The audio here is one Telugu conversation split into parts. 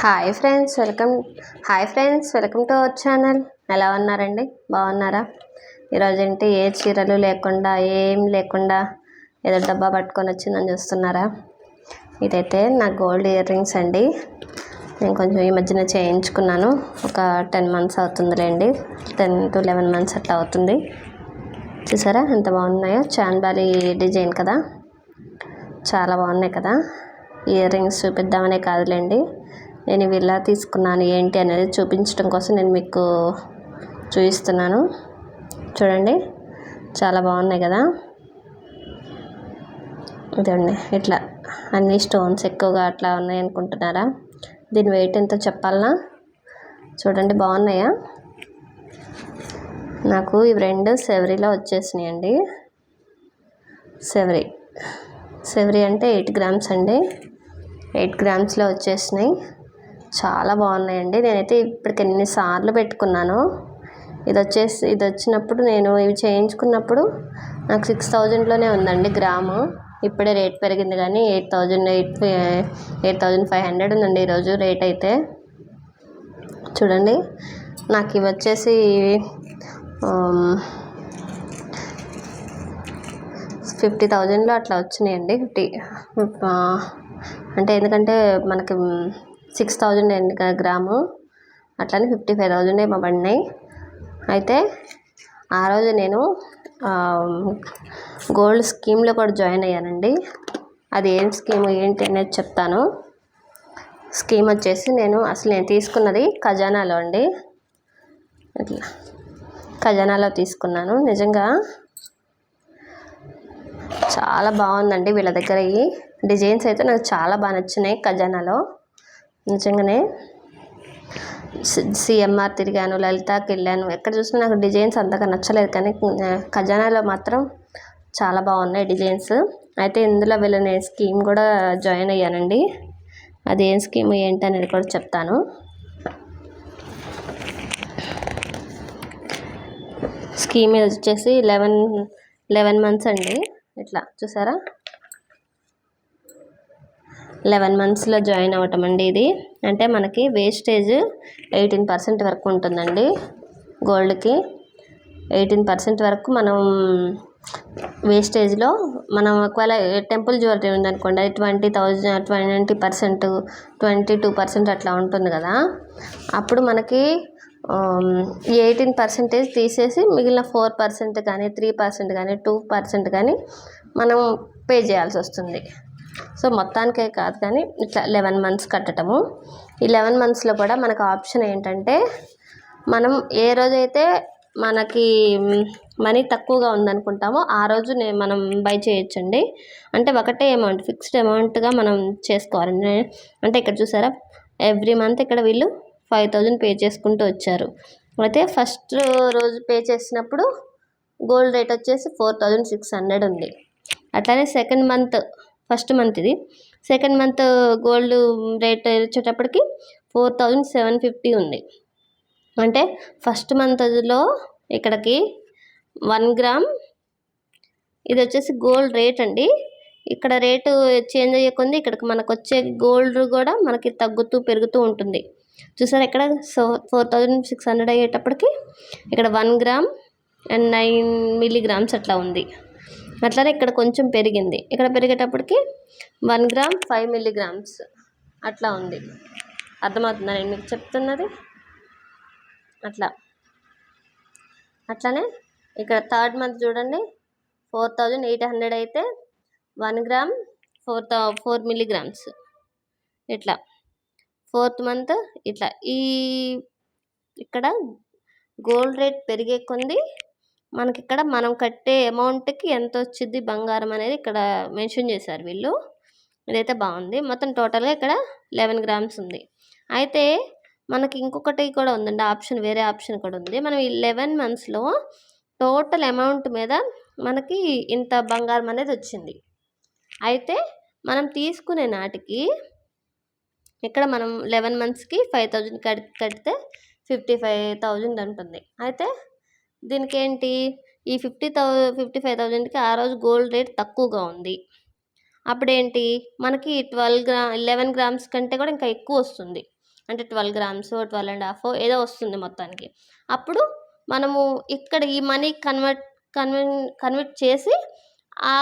Hi friends welcome. Hi friends welcome to our channel. ఎలా ఉన్నారండి? బాగున్నారా? ఈరోజు ఏంటి? ఏ చీరలు లేకుండా ఏం లేకుండా ఏదో డబ్బా పట్టుకొని వచ్చిందని చూస్తున్నారా? ఇదైతే నా గోల్డ్ ఇయర్ రింగ్స్ అండి. నేను కొంచెం ఈ మధ్యన చేయించుకున్నాను. ఒక టెన్ మంత్స్ అవుతుందిలేండి. టెన్ టు లెవెన్ మంత్స్ అట్లా అవుతుంది. చూసారా? ఎంత బాగున్నాయో. చాన్బాలి డిజైన్ కదా. చాలా బాగున్నాయి కదా. ఇయర్ రింగ్స్ చూపిద్దామనే కాదులేండి. నేను ఇవి ఇలా తీసుకున్నాను ఏంటి అనేది చూపించడం కోసం నేను మీకు చూపిస్తున్నాను. చూడండి చాలా బాగున్నాయి కదా. ఇదండి ఇట్లా అన్ని స్టోన్స్ ఎక్కువగా అట్లా ఉన్నాయి అనుకుంటున్నారా? దీని వెయిట్ ఎంతో చెప్పాలనా? చూడండి బాగున్నాయా? నాకు ఇవి రెండు సెవరీలో వచ్చేసినాయండి. సెవరీ సెవరీ అంటే ఎయిట్ గ్రామ్స్ అండి. ఎయిట్ గ్రామ్స్లో వచ్చేసినాయి. చాలా బాగున్నాయండి. నేనైతే ఇప్పటికి ఎన్నిసార్లు పెట్టుకున్నాను. ఇది వచ్చేసి ఇది వచ్చినప్పుడు నేను ఇవి చేయించుకున్నప్పుడు నాకు సిక్స్ థౌజండ్లోనే ఉందండి గ్రాము. ఇప్పుడే రేట్ పెరిగింది కానీ eight thousand eight eight thousand five hundred ఉందండి ఈరోజు రేట్ అయితే. చూడండి నాకు ఇవి వచ్చేసి ఫిఫ్టీ థౌజండ్లో అట్లా వచ్చినాయండి. ఫిఫ్టీ అంటే ఎందుకంటే మనకి సిక్స్ థౌజండ్ అండి గ్రాము. అట్లనే ఫిఫ్టీ ఫైవ్ థౌజండ్ ఇవ్వబడినాయి. అయితే ఆ రోజు నేను గోల్డ్ స్కీమ్లో కూడా జాయిన్ అయ్యానండి. అది ఏం స్కీమ్ ఏంటి అనేది చెప్తాను. స్కీమ్ వచ్చేసి నేను అసలు నేను తీసుకున్నది ఖజానాలో అండి. ఇట్లా ఖజానాలో తీసుకున్నాను. నిజంగా చాలా బాగుందండి వీళ్ళ దగ్గర ఈ డిజైన్స్ అయితే నాకు చాలా బాగా నచ్చినాయి ఖజానాలో. నిజంగానే సిఎంఆర్ తిరిగాను లలితాకి వెళ్ళాను. ఎక్కడ చూసినా నాకు డిజైన్స్ అంతగా నచ్చలేదు కానీ ఖజానాలో మాత్రం చాలా బాగున్నాయి డిజైన్స్. అయితే ఇందులో వీళ్ళని స్కీమ్ కూడా జాయిన్ అయ్యానండి. అది ఏం స్కీమ్ ఏంటి అనేది కూడా చెప్తాను. స్కీమ్ వచ్చేసి లెవెన్ లెవెన్ మంత్స్ అండి. ఇట్లా చూసారా? లెవెన్ మంత్స్లో జాయిన్ అవ్వటం అండి ఇది. అంటే మనకి వేస్టేజ్ ఎయిటీన్ పర్సెంట్ వరకు ఉంటుందండి గోల్డ్కి. ఎయిటీన్ పర్సెంట్ వరకు మనం వేస్టేజ్లో మనం ఒకవేళ టెంపుల్ జ్యువెలరీ ఉందనుకోండి అది twenty thousand twenty percent twenty two percent అట్లా ఉంటుంది కదా. అప్పుడు మనకి ఎయిటీన్ పర్సెంటేజ్ తీసేసి మిగిలిన ఫోర్ పర్సెంట్ కానీ త్రీ పర్సెంట్ కానీ టూ పర్సెంట్ కానీ మనం పే చేయాల్సి వస్తుంది. సో మొత్తానికే కాదు కానీ ఇట్లా లెవెన్ మంత్స్ కట్టడము ఈ లెవెన్ మంత్స్లో కూడా మనకు ఆప్షన్ ఏంటంటే మనం ఏ రోజైతే మనకి మనీ తక్కువగా ఉందనుకుంటామో ఆ రోజు నేను మనం బై చేయొచ్చండి. అంటే ఒకటే అమౌంట్ ఫిక్స్డ్ అమౌంట్గా మనం చేసుకోవాలండి అంటే ఇక్కడ చూసారా? ఎవ్రీ మంత్ ఇక్కడ వీళ్ళు ఫైవ్ థౌజండ్ పే చేసుకుంటూ వచ్చారు. అయితే ఫస్ట్ రోజు పే చేసినప్పుడు గోల్డ్ రేట్ వచ్చేసి ఫోర్ థౌజండ్ సిక్స్ హండ్రెడ్ ఉంది. అట్లానే సెకండ్ మంత్ ఫస్ట్ మంత్ ఇది. సెకండ్ మంత్ గోల్డ్ రేట్ వచ్చేటప్పటికి ఫోర్ థౌజండ్ సెవెన్ ఫిఫ్టీ ఉంది. అంటే ఫస్ట్ మంత్లో ఇక్కడికి వన్ గ్రామ్ ఇది వచ్చేసి గోల్డ్ రేట్ అండి. ఇక్కడ రేటు చేంజ్ అయ్యే కొంది ఇక్కడికి మనకు వచ్చే గోల్డ్ కూడా మనకి తగ్గుతూ పెరుగుతూ ఉంటుంది. చూసారా ఇక్కడ so four thousand six hundred అయ్యేటప్పటికి ఇక్కడ one gram and nine milligrams అట్లా ఉంది. అట్లానే ఇక్కడ కొంచెం పెరిగింది. ఇక్కడ పెరిగేటప్పటికి వన్ గ్రామ్ ఫైవ్ మిల్లీగ్రామ్స్ అట్లా ఉంది. అర్థమవుతుందా? నేను మీకు చెప్తున్నది. అట్లా. అట్లానే ఇక్కడ థర్డ్ మంత్ చూడండి. ఫోర్ థౌజండ్ ఎయిట్ హండ్రెడ్ అయితే one gram four thou four milligrams. ఇట్లా. ఫోర్త్ మంత్ ఇట్లా. ఈ ఇక్కడ గోల్డ్ రేట్ పెరిగే కొంది మనకి ఇక్కడ మనం కట్టే అమౌంట్కి ఎంత వచ్చింది బంగారం అనేది ఇక్కడ మెన్షన్ చేశారు వీళ్ళు. ఇదైతే బాగుంది. మొత్తం టోటల్గా ఇక్కడ లెవెన్ గ్రామ్స్ ఉంది. అయితే మనకి ఇంకొకటి కూడా ఉందండి. ఆప్షన్ వేరే ఆప్షన్ కూడా ఉంది. మనం ఈ లెవెన్ మంత్స్లో టోటల్ అమౌంట్ మీద మనకి ఇంత బంగారం అనేది వచ్చింది. అయితే మనం తీసుకునే నాటికి ఇక్కడ మనం లెవెన్ మంత్స్కి ఫైవ్ థౌజండ్ కడితే ఫిఫ్టీ ఫైవ్ థౌజండ్ ఉంటుంది అయితే దీనికి ఏంటి ఈ ఫిఫ్టీ థౌ ఫిఫ్టీ ఫైవ్ థౌజండ్కి ఆ రోజు గోల్డ్ రేట్ తక్కువగా ఉంది. అప్పుడేంటి? మనకి ట్వెల్వ్ గ్రా లెవెన్ గ్రామ్స్ కంటే కూడా ఇంకా ఎక్కువ వస్తుంది. అంటే twelve grams twelve and half ఏదో వస్తుంది మొత్తానికి. అప్పుడు మనము ఇక్కడ ఈ మనీ కన్వర్ట్ కన్వెన్ కన్వర్ట్ చేసి ఆ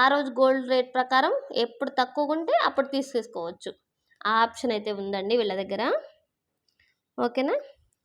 ఆ రోజు గోల్డ్ రేట్ ప్రకారం ఎప్పుడు తక్కువగా ఉంటే అప్పుడు తీసేసుకోవచ్చు. ఆ ఆప్షన్ అయితే ఉందండి వీళ్ళ దగ్గర. ఓకేనా?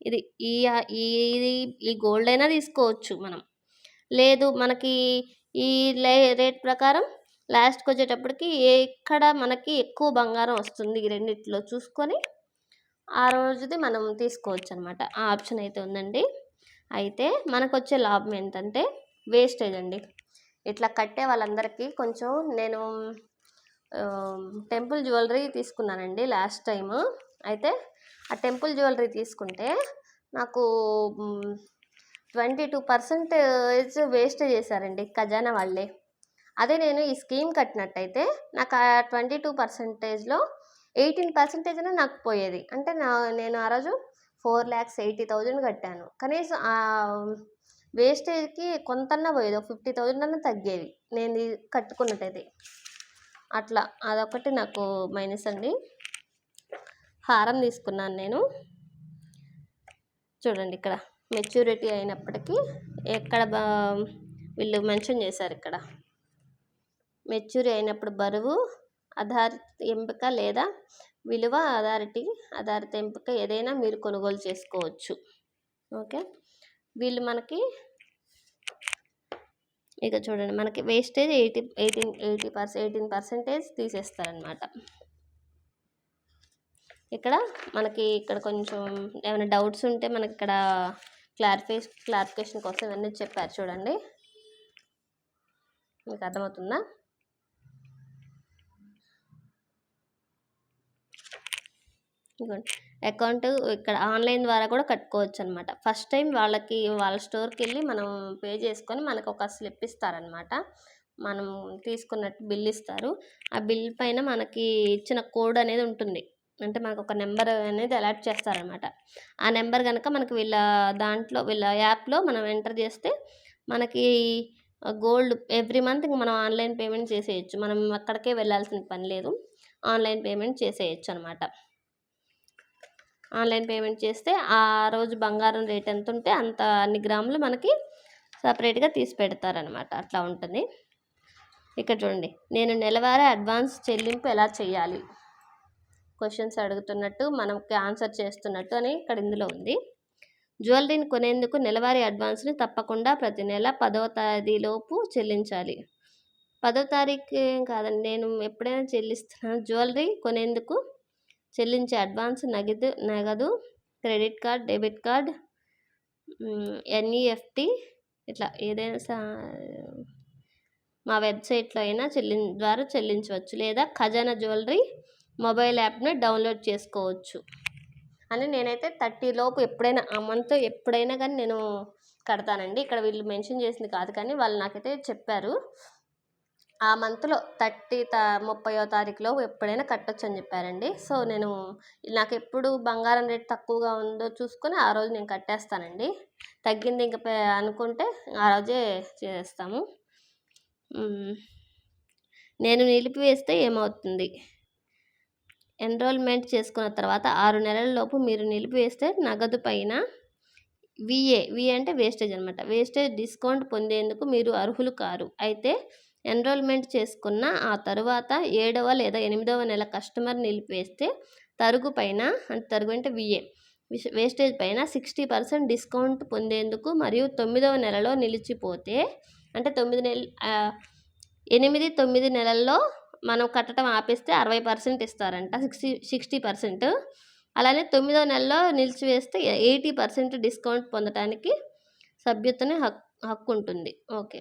ఇది ఈ ఈ ఈ గోల్డ్ అయినా తీసుకోవచ్చు మనం. లేదు మనకి ఈ లే రేట్ ప్రకారం లాస్ట్కి వచ్చేటప్పటికి ఎక్కడ మనకి ఎక్కువ బంగారం వస్తుంది ఈ రెండిట్లో చూసుకొని ఆ రోజుది మనం తీసుకోవచ్చు అనమాట ఆ ఆప్షన్ అయితే ఉందండి. అయితే మనకు వచ్చే లాభం ఏంటంటే వేస్టేజ్ అండి. ఇట్లా కట్టే వాళ్ళందరికీ కొంచెం నేను టెంపుల్ జ్యువెలరీ తీసుకున్నానండి లాస్ట్ టైము అయితే ఆ టెంపుల్ జ్యువెలరీ తీసుకుంటే నాకు ట్వంటీ టూ పర్సెంటేజ్ వేస్ట్ చేశారండి ఖజానా వాళ్ళే. అదే నేను ఈ స్కీమ్ కట్టినట్టయితే నాకు ఆ ట్వంటీ టూ పర్సెంటేజ్లో ఎయిటీన్ పర్సెంటేజ్ నాకు పోయేది. అంటే నా నేను ఆ రోజు ఫోర్ ల్యాక్స్ ఎయిటీ థౌజండ్ కట్టాను. కనీసం వేస్టేజ్కి కొంతన్నా పోయేది ఒక ఫిఫ్టీ థౌజండ్ అన్న తగ్గేది నేను కట్టుకున్నట్టయితే. అట్లా అదొకటి నాకు మైనస్ అండి. హారం తీసుకున్నాను నేను. చూడండి ఇక్కడ మెచ్యూరిటీ అయినప్పటికీ ఎక్కడ వీళ్ళు మెన్షన్ చేశారు ఇక్కడ. మెచ్యూరి అయినప్పుడు బరువు ఆధారిత ఎంపిక లేదా విలువ ఆధారిటీ ఆధారిత ఎంపిక ఏదైనా మీరు కొనుగోలు చేసుకోవచ్చు. ఓకే? వీళ్ళు మనకి ఇక చూడండి మనకి wastage eighty eighteen eighty percent eighteen percentage తీసేస్తారనమాట ఇక్కడ మనకి ఇక్కడ కొంచెం ఏమైనా డౌట్స్ ఉంటే మనకి ఇక్కడ క్లారిఫై క్లారిఫికేషన్ కోసం ఇవన్నీ చెప్పారు చూడండి. మీకు అర్థమవుతుందా? అకౌంట్ ఇక్కడ ఆన్లైన్ ద్వారా కూడా కట్టుకోవచ్చు అనమాట ఫస్ట్ టైం వాళ్ళకి వాళ్ళ స్టోర్కి వెళ్ళి మనం పే చేసుకొని మనకు ఒక స్లిప్ ఇస్తారనమాట మనం తీసుకున్నట్టు బిల్ ఇస్తారు. ఆ బిల్ పైన మనకి ఇచ్చిన కోడ్ అనేది ఉంటుంది. అంటే మనకు ఒక నెంబర్ అనేది అలాట్ చేస్తారనమాట ఆ నెంబర్ కనుక మనకి వీళ్ళ దాంట్లో వీళ్ళ యాప్లో మనం ఎంటర్ చేస్తే మనకి గోల్డ్ ఎవ్రీ మంత్ ఇంక మనం ఆన్లైన్ పేమెంట్ చేసేయచ్చు. మనం అక్కడికే వెళ్ళాల్సిన పని లేదు. ఆన్లైన్ పేమెంట్ చేసేయచ్చు అనమాట ఆన్లైన్ పేమెంట్ చేస్తే ఆ రోజు బంగారం రేట్ ఎంత ఉంటే అంత అన్ని గ్రాములు మనకి సపరేట్గా తీసి పెడతారనమాట అట్లా ఉంటుంది. ఇక్కడ చూడండి. నేను నెలవారీ అడ్వాన్స్ చెల్లింపు ఎలా చేయాలి? క్వశ్చన్స్ అడుగుతున్నట్టు మనకి ఆన్సర్ చేస్తున్నట్టు అని ఇక్కడ ఇందులో ఉంది. జ్యువెలరీని కొనేందుకు నెలవారీ అడ్వాన్స్ని తప్పకుండా ప్రతి నెల పదవ తేదీలోపు చెల్లించాలి. పదో తారీఖు కాదండి నేను ఎప్పుడైనా చెల్లిస్తున్నాను జ్యువెలరీ కొనేందుకు చెల్లించే అడ్వాన్స్ నగదు నగదు credit card debit card NEFT ఇట్లా ఏదైనా మా వెబ్సైట్లో అయినా చెల్లి ద్వారా చెల్లించవచ్చు. లేదా ఖజానా జ్యువెలరీ మొబైల్ యాప్ని డౌన్లోడ్ చేసుకోవచ్చు. అని నేనైతే థర్టీ లోపు ఎప్పుడైనా ఆ మంత్ ఎప్పుడైనా కానీ నేను కడతానండి. ఇక్కడ వీళ్ళు మెన్షన్ చేసింది కాదు కానీ వాళ్ళు నాకైతే చెప్పారు. ఆ మంత్లో థర్టీ తా ముప్పయో తారీఖులో ఎప్పుడైనా కట్టొచ్చు అని చెప్పారండి. సో నేను నాకు ఎప్పుడు బంగారం రేట్ తక్కువగా ఉందో చూసుకొని ఆ రోజు నేను కట్టేస్తానండి. తగ్గింది ఇంకా అనుకుంటే ఆ రోజే చేస్తాము. నేను నిలిపివేస్తే ఏమవుతుంది? ఎన్రోల్మెంట్ చేసుకున్న తర్వాత ఆరు నెలల లోపు మీరు నిలిపివేస్తే నగదు పైన విఏ వి అంటే వేస్టేజ్ అనమాట వేస్టేజ్ డిస్కౌంట్ పొందేందుకు మీరు అర్హులు కారు. అయితే ఎన్రోల్మెంట్ చేసుకున్న ఆ తరువాత ఏడవ లేదా ఎనిమిదవ నెల కస్టమర్ నిలిపివేస్తే తరుగు పైన అంటే తరుగు అంటే విఏ వేస్టేజ్ పైన సిక్స్టీ పర్సెంట్ డిస్కౌంట్ పొందేందుకు మరియు తొమ్మిదవ నెలలో నిలిచిపోతే అంటే తొమ్మిది నెల ఎనిమిది తొమ్మిది నెలల్లో మనం కట్టడం ఆపేస్తే అరవై పర్సెంట్ ఇస్తారంట సిక్స్టీ సిక్స్టీ పర్సెంట్. అలానే తొమ్మిదో నెలలో నిలిచివేస్తే ఎయిటీ పర్సెంట్ డిస్కౌంట్ పొందడానికి సభ్యతని హక్కు హక్కు ఉంటుంది ఓకే.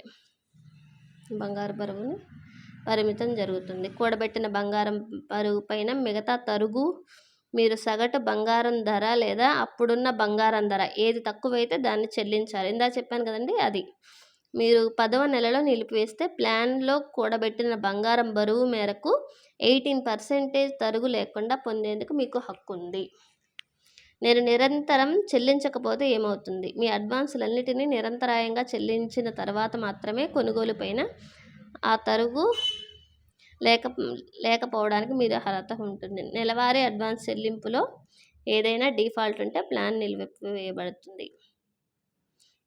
బంగారు బరువుని పరిమితం జరుగుతుంది. కూడబెట్టిన బంగారం బరువు పైన మిగతా తరుగు మీరు సగటు బంగారం ధర లేదా అప్పుడున్న బంగారం ధర ఏది తక్కువైతే దాన్ని చెల్లించాలి. ఇందా చెప్పాను కదండి అది. మీరు పదవ నెలలో నిలిపివేస్తే ప్లాన్లో కూడబెట్టిన బంగారం బరువు మేరకు ఎయిటీన్ పర్సెంటేజ్ తరుగు లేకుండా పొందేందుకు మీకు హక్కు ఉంది నేను నిరంతరం చెల్లించకపోతే ఏమవుతుంది? మీ అడ్వాన్సులన్నిటినీ నిరంతరాయంగా చెల్లించిన తర్వాత మాత్రమే కొనుగోలు పైన ఆ తరుగు లేక లేకపోవడానికి మీరు అర్హత ఉంటుంది. నెలవారీ అడ్వాన్స్ చెల్లింపులో ఏదైనా డిఫాల్ట్ ఉంటే ప్లాన్ నిలిపివేయబడుతుంది.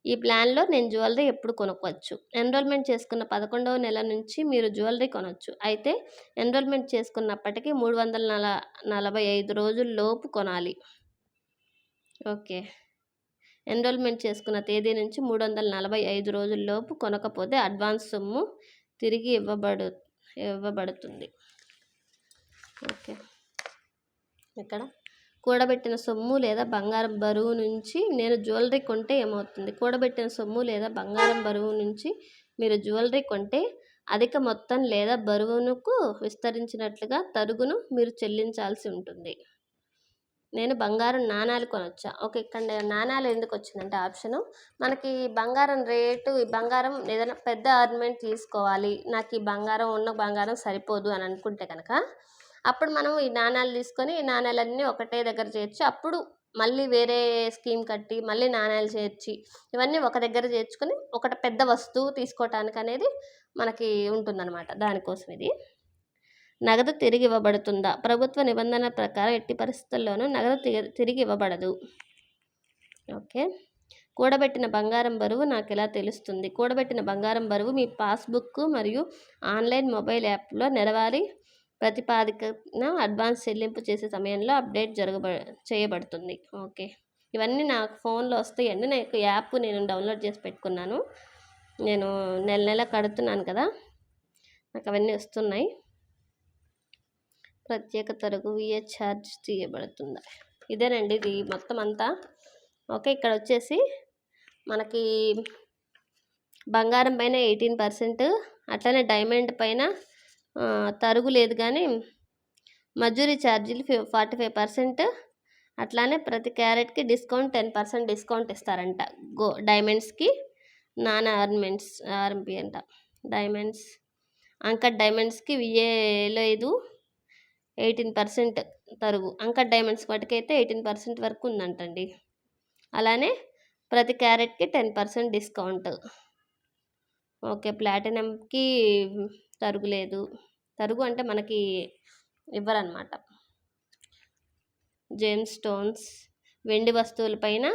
ఈ ప్లాన్లో నేను జ్యువెలరీ ఎప్పుడు కొనుక్కోవచ్చు ఎన్రోల్మెంట్ చేసుకున్న పదకొండవ నెల నుంచి మీరు జ్యువెలరీ కొనవచ్చు అయితే ఎన్రోల్మెంట్ చేసుకున్నప్పటికీ మూడు వందల నల నలభై ఐదు రోజుల్లోపు కొనాలి. ఓకే. ఎన్రోల్మెంట్ చేసుకున్న తేదీ నుంచి మూడు వందల నలభై ఐదు రోజుల్లోపు కొనకపోతే అడ్వాన్స్ సొమ్ము తిరిగి ఇవ్వబడు ఇవ్వబడుతుంది. ఓకే. ఇక్కడ కూడబెట్టిన సొమ్ము లేదా బంగారం బరువు నుంచి నేను జ్యువెలరీ కొంటే ఏమవుతుంది? కూడబెట్టిన సొమ్ము లేదా బంగారం బరువు నుంచి మీరు జ్యువెలరీ కొంటే అధిక మొత్తం లేదా బరువునుకు విస్తరించినట్లుగా తరుగును మీరు చెల్లించాల్సి ఉంటుంది. నేను బంగారం నాణాలు కొనొచ్చా? ఓకే ఇక్కడ నాణాలు ఎందుకు వచ్చిందంటే ఆప్షను. మనకి బంగారం రేటు ఈ బంగారం ఏదైనా పెద్ద ఆర్నమెంట్ తీసుకోవాలి. నాకు ఈ బంగారం ఉన్న బంగారం సరిపోదు అని అనుకుంటే కనుక అప్పుడు మనం ఈ నాణాలు తీసుకొని ఈ నాణాలన్నీ ఒకటే దగ్గర చేర్చి అప్పుడు మళ్ళీ వేరే స్కీమ్ కట్టి మళ్ళీ నాణాలు చేర్చి ఇవన్నీ ఒక దగ్గర చేర్చుకొని ఒకటి పెద్ద వస్తువు తీసుకోవటానికి అనేది మనకి ఉంటుందన్నమాట దానికోసం ఇది. నగదు తిరిగి ఇవ్వబడుతుందా? ప్రభుత్వ నిబంధన ప్రకారం ఎట్టి పరిస్థితుల్లోనూ నగదు తిరిగి ఇవ్వబడదు. ఓకే. కూడబెట్టిన బంగారం బరువు నాకు ఎలా తెలుస్తుంది? కూడబెట్టిన బంగారం బరువు మీ పాస్బుక్ మరియు ఆన్లైన్ మొబైల్ యాప్లో నెలవారీ ప్రతిపాదికన అడ్వాన్స్ చెల్లింపు చేసే సమయంలో అప్డేట్ జరగబ చేయబడుతుంది. ఓకే. ఇవన్నీ నాకు ఫోన్లో వస్తాయండి నాకు యాప్ నేను డౌన్లోడ్ చేసి పెట్టుకున్నాను. నేను నెల నెల కడుతున్నాను కదా! నాకు అవన్నీ వస్తున్నాయి. ప్రత్యేక తరుగు విఏ ఛార్జ్ తీయబడుతుంది? ఇదేనండి ఇది మొత్తం అంతా. ఓకే ఇక్కడ వచ్చేసి మనకి బంగారం పైన ఎయిటీన్ పర్సెంట్ అట్లనే డైమండ్ పైన తరుగు లేదు కానీ మజూరీ ఛార్జీలు ఫార్టీ ఫైవ్ పర్సెంట్. అట్లానే ప్రతి క్యారెట్కి డిస్కౌంట్ టెన్ పర్సెంట్ డిస్కౌంట్ ఇస్తారంట. గో డైమండ్స్కి నాన్ ఆర్నమెంట్స్ ఆర్ఎంపి అంట. డైమండ్స్ అంకట్ డైమండ్స్కి విఏ లేదు. ఎయిటీన్ పర్సెంట్ తరుగు. అంకట్ డైమండ్స్ వాటికైతే ఎయిటీన్ పర్సెంట్ వరకు ఉందంటండి. అలానే ప్రతి క్యారెట్కి టెన్ పర్సెంట్ డిస్కౌంట్. ఓకే ప్లాటినంకి తరుగు లేదు. తరుగు అంటే మనకి ఇవ్వరనమాట జేమ్స్ స్టోన్స్ వెండి వస్తువులపైన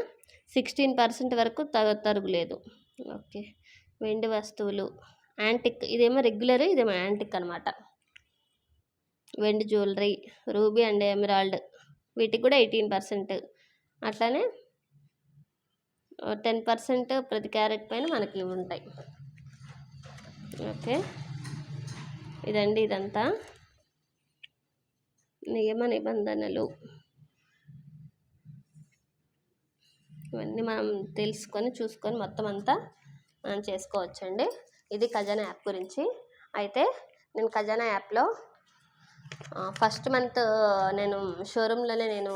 సిక్స్టీన్ పర్సెంట్ వరకు తరుగు లేదు. ఓకే. వెండి వస్తువులు యాంటిక్ ఇదేమో రెగ్యులర్ ఇదేమో యాంటిక్ అనమాట వెండి జ్యువెలరీ రూబీ అండ్ ఎమరాల్డ్ వీటికి కూడా ఎయిటీన్ పర్సెంట్. అట్లానే టెన్ పర్సెంట్ ప్రతి క్యారెట్ పైన మనకి ఉంటాయి. ఓకే. ఇదండి ఇదంతా. నియమ నిబంధనలు. ఇవన్నీ మనం తెలుసుకొని చూసుకొని మొత్తం అంతా మనం చేసుకోవచ్చండి. ఇది ఖజానా యాప్ గురించి. అయితే నేను ఖజానా యాప్లో ఫస్ట్ మంత్ నేను షోరూంలోనే నేను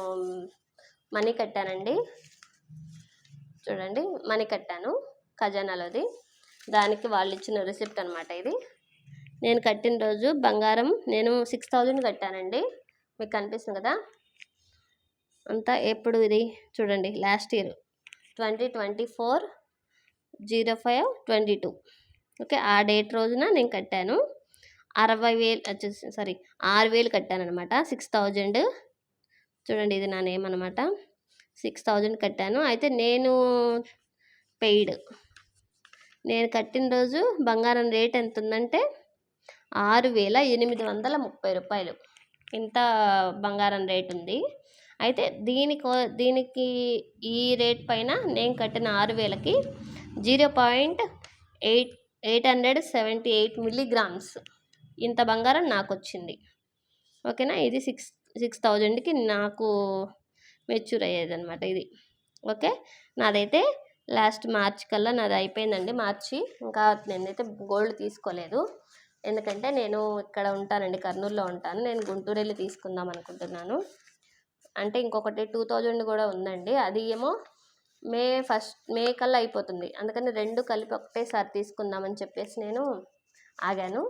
మనీ కట్టానండి. చూడండి మనీ కట్టాను ఖజానాలోది. దానికి వాళ్ళు ఇచ్చిన రిసిప్ట్ అనమాట ఇది. నేను కట్టిన రోజు బంగారం నేను సిక్స్ థౌజండ్ కట్టానండి. మీకు కనిపిస్తుంది కదా? అంతా ఎప్పుడు ఇది? చూడండి last year twenty twenty four zero five twenty two okay ఆ డేట్ రోజున నేను కట్టాను. అరవై వేలు వచ్చేసి సారీ ఆరు వేలు కట్టాను అనమాట సిక్స్ థౌజండ్ చూడండి ఇది నా నేమ్ అనమాట సిక్స్ థౌజండ్ కట్టాను. అయితే నేను పెయిడ్ నేను కట్టిన రోజు బంగారం రేట్ ఎంత ఉందంటే ఆరు వేల ఎనిమిది వందల ముప్పై రూపాయలు. ఇంత బంగారం రేట్ ఉంది. అయితే దీనికో దీనికి ఈ రేట్ పైన నేను కట్టిన ఆరు వేలకి zero point eight eight hundred seventy eight milligrams ఇంత బంగారం నాకు వచ్చింది ఓకేనా? ఇది సిక్స్ సిక్స్ థౌజండ్కి నాకు మెచ్యూర్ అయ్యేది అనమాట ఇది. ఓకే? నాదైతే లాస్ట్ మార్చ్ కల్లా నాది అయిపోయిందండి మార్చి. ఇంకా నేనైతే గోల్డ్ తీసుకోలేదు. ఎందుకంటే నేను ఇక్కడ ఉంటానండి కర్నూలులో ఉంటాను. నేను గుంటూరు వెళ్ళి తీసుకుందాం అనుకుంటున్నాను. అంటే ఇంకొకటి టూ థౌజండ్ కూడా ఉందండి. అది ఏమో మే ఫస్ట్ మే కల్లా అయిపోతుంది. అందుకని రెండు కలిపి ఒకటేసారి తీసుకుందామని చెప్పేసి నేను ఆగాను.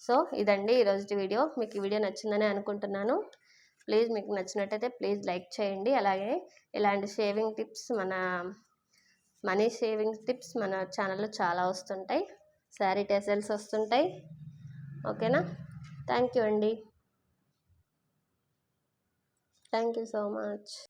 సో ఇదండి ఈరోజు వీడియో. మీకు ఈ వీడియో నచ్చిందని అనుకుంటున్నాను. ప్లీజ్ మీకు నచ్చినట్టయితే ప్లీజ్ లైక్ చేయండి. అలాగే ఇలాంటి షేవింగ్ టిప్స్ మన మనీ సేవింగ్ టిప్స్ మన ఛానల్లో చాలా వస్తుంటాయి. శారీ టెసల్స్ వస్తుంటాయి. ఓకేనా? థ్యాంక్ యూ అండి. Thank you so much.